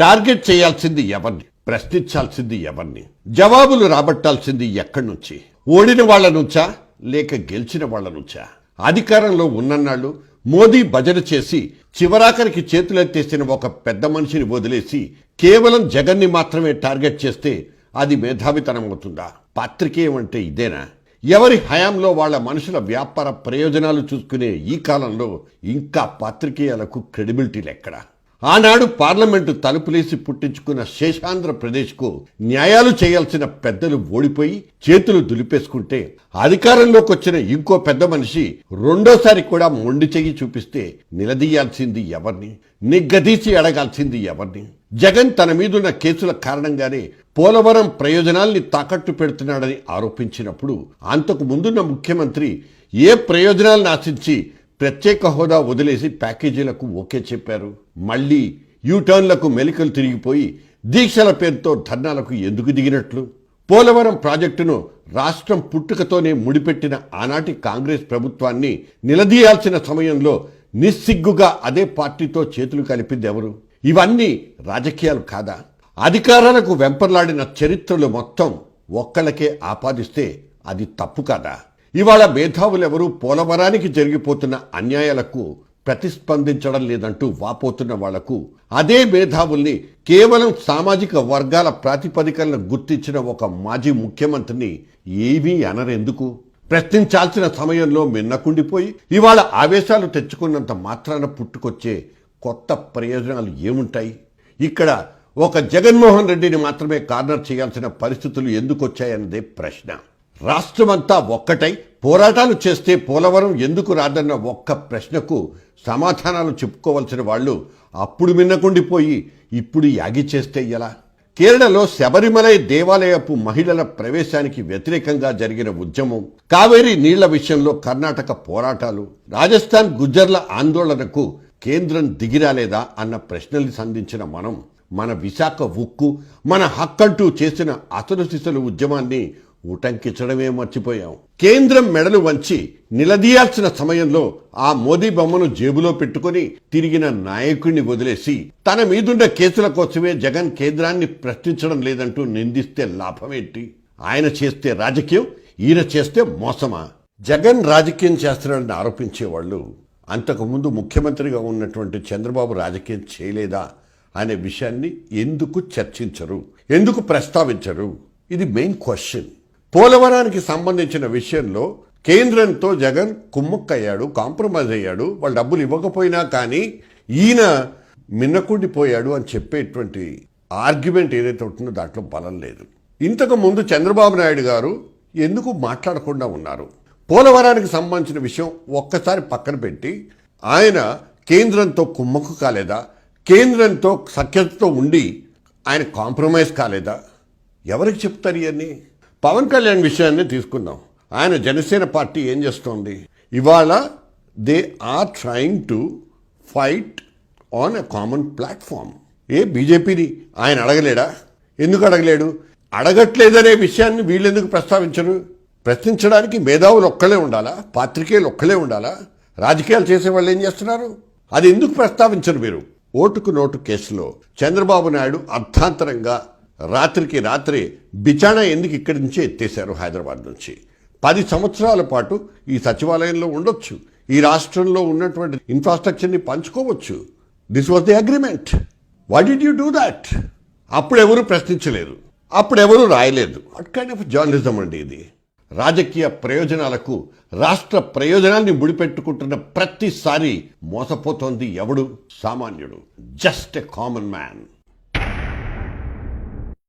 Target చేయాల్సింది ఎవరిని? ప్రశ్నించాల్సింది ఎవరిని? జవాబులు రాబట్టాల్సింది ఎక్కడి నుంచి? ఓడిన వాళ్ళ నుంచా? లేక గెలిచిన వాళ్ళ నుంచా? అధికారంలో ఉన్నన్నాళ్ళు మోదీ భజన చేసి చివరాఖరికి చేతులెత్తేసిన ఒక పెద్ద మనిషిని వదిలేసి కేవలం జగన్ని మాత్రమే టార్గెట్ చేస్తే అది మేధావితనం అవుతుందా? పాత్రికేయం అంటే ఇదేనా? ఎవరి హయాంలో వాళ్ళ మనుషుల వ్యాపార ప్రయోజనాలు చూసుకునే ఈ కాలంలో ఇంకా పాత్రికేయాలకు క్రెడిబిలిటీలు ఎక్కడా ఆనాడు పార్లమెంటు తలుపులేసి పుట్టించుకున్న శేషాంధ్రప్రదేశ్కు న్యాయాలు చేయాల్సిన పెద్దలు ఓడిపోయి చేతులు దులిపేసుకుంటే అధికారంలోకి వచ్చిన ఇంకో పెద్ద మనిషి రెండోసారి కూడా మొండి చెయ్యి చూపిస్తే నిలదీయాల్సింది ఎవరిని? నిగ్గదీసి అడగాల్సింది ఎవరిని? జగన్ తన మీదున్న కేసుల కారణంగానే పోలవరం ప్రయోజనాల్ని తాకట్టు పెడుతున్నాడని ఆరోపించినప్పుడు అంతకు ముందున్న ముఖ్యమంత్రి ఏ ప్రయోజనాలను ఆశించి ప్రత్యేక హోదా వదిలేసి ప్యాకేజీలకు ఓకే చెప్పారు. మళ్ళీ యూటర్న్లకు మెలికలు తిరిగిపోయి దీక్షల పేరుతో ధర్నాలకు ఎందుకు దిగినట్లు? పోలవరం ప్రాజెక్టును రాష్ట్రం పుట్టుకతోనే ముడిపెట్టిన ఆనాటి కాంగ్రెస్ ప్రభుత్వాన్ని నిలదీయాల్సిన సమయంలో నిస్సిగ్గుగా అదే పార్టీతో చేతులు కలిపింది ఎవరు? ఇవన్నీ రాజకీయాలు కాదా? అధికారాలకు వెంపర్లాడిన చరిత్రలు మొత్తం ఒక్కళ్ళకే ఆపాదిస్తే అది తప్పు కాదా? ఇవాళ మేధావులెవరూ పోలవరానికి జరిగిపోతున్న అన్యాయాలకు ప్రతిస్పందించడం లేదంటూ వాపోతున్న వాళ్ళకు అదే మేధావుల్ని కేవలం సామాజిక వర్గాల ప్రాతిపదికలను గుర్తించిన ఒక మాజీ ముఖ్యమంత్రిని ఏమీ అనరెందుకు? ప్రశ్నించాల్సిన సమయంలో మిన్నకుండిపోయి ఇవాళ ఆవేశాలు తెచ్చుకున్నంత మాత్రాన పుట్టుకొచ్చే కొత్త ప్రయోజనాలు ఏముంటాయి? ఇక్కడ ఒక జగన్మోహన్ రెడ్డిని మాత్రమే కార్నర్ చేయాల్సిన పరిస్థితులు ఎందుకొచ్చాయన్నదే ప్రశ్న. రాష్ట్రమంతా ఒక్కటై పోరాటాలు చేస్తే పోలవరం ఎందుకు రాదన్న ఒక్క ప్రశ్నకు సమాధానాలు చెప్పుకోవలసిన వాళ్ళు అప్పుడు మిన్నకుండిపోయి ఇప్పుడు యాగి చేస్తే ఎలా? కేరళలో శబరిమలై దేవాలయపు మహిళల ప్రవేశానికి వ్యతిరేకంగా జరిగిన ఉద్యమం కావేరీ నీళ్ళ విషయంలో కర్ణాటక పోరాటాలు రాజస్థాన్ గుజ్జర్ల ఆందోళనకు కేంద్రం దిగిరాలేదా అన్న ప్రశ్నల్ని సంధించిన మనం మన విశాఖ ఉక్కు మన హక్కంటూ చేసిన అసలు సిసలు ఉద్యమాన్ని ఉటంకించడమే మర్చిపోయాం. కేంద్రం మెడలు వంచి నిలదీయాల్సిన సమయంలో ఆ మోదీ బొమ్మను జేబులో పెట్టుకుని తిరిగిన నాయకుడిని వదిలేసి తన మీదున్న కేసుల కోసమే జగన్ కేంద్రాన్ని ప్రశ్నించడం లేదంటూ నిందిస్తే లాభమేంటి? ఆయన చేస్తే రాజకీయం ఈయన చేస్తే మోసమా? జగన్ రాజకీయం చేస్తున్నాడని ఆరోపించేవాళ్ళు అంతకుముందు ముఖ్యమంత్రిగా ఉన్నటువంటి చంద్రబాబు రాజకీయం చేయలేదా అనే విషయాన్ని ఎందుకు చర్చించరు? ఎందుకు ప్రస్తావించరు? ఇది మెయిన్ క్వశ్చన్. పోలవరానికి సంబంధించిన విషయంలో కేంద్రంతో జగన్ కుమ్మక్కయ్యాడు కాంప్రమైజ్ అయ్యాడు. వాళ్ళు డబ్బులు ఇవ్వకపోయినా కానీ ఈయన మిన్నకుండిపోయాడు అని చెప్పేటువంటి ఆర్గ్యుమెంట్ ఏదైతే ఉంటుందో దాంట్లో బలం లేదు. ఇంతకు ముందు చంద్రబాబు నాయుడు గారు ఎందుకు మాట్లాడకుండా ఉన్నారు? పోలవరానికి సంబంధించిన విషయం ఒక్కసారి పక్కన పెట్టి ఆయన కేంద్రంతో కుమ్మక్కు కాలేదా? కేంద్రంతో సఖ్యతతో ఉండి ఆయన కాంప్రమైజ్ కాలేదా? ఎవరికి చెప్తారు ఇవన్నీ? పవన్ కళ్యాణ్ విషయాన్ని తీసుకుందాం. ఆయన జనసేన పార్టీ ఏం చేస్తోంది? ఇవాళ they are trying to fight on a common platform ఏ బీజేపీని ఆయన అడగలేడా? ఎందుకు అడగలేడు? అడగట్లేదనే విషయాన్ని వీళ్ళెందుకు ప్రస్తావించరు? ప్రశ్నించడానికి మేధావులు ఒక్కలే ఉండాలా? పాత్రికేయులు ఒక్కలే ఉండాలా? రాజకీయాలు చేసే వాళ్ళు ఏం చేస్తున్నారు? అది ఎందుకు ప్రస్తావించరు మీరు ఓటుకు నోటు కేసులో చంద్రబాబు నాయుడు అర్థాంతరంగా రాత్రికి రాత్రి బిచాణా ఎందుకు ఇక్కడి నుంచే ఎత్తేశారు హైదరాబాద్ నుంచి? పది సంవత్సరాల పాటు ఈ సచివాలయంలో ఉండొచ్చు. ఈ రాష్ట్రంలో ఉన్నటువంటి ఇన్ఫ్రాస్ట్రక్చర్ని పంచుకోవచ్చు. This was the agreement why did you do that అప్పుడు ప్రశ్నించలేదు అప్పుడు రాయలేదు. వాట్ కైండ్ ఆఫ్ జర్నలిజం అండి ఇది? రాజకీయ ప్రయోజనాలకు రాష్ట్ర ప్రయోజనాన్ని ముడిపెట్టుకుంటున్న ప్రతిసారి మోసపోతోంది ఎవడు? సామాన్యుడు. Just a common man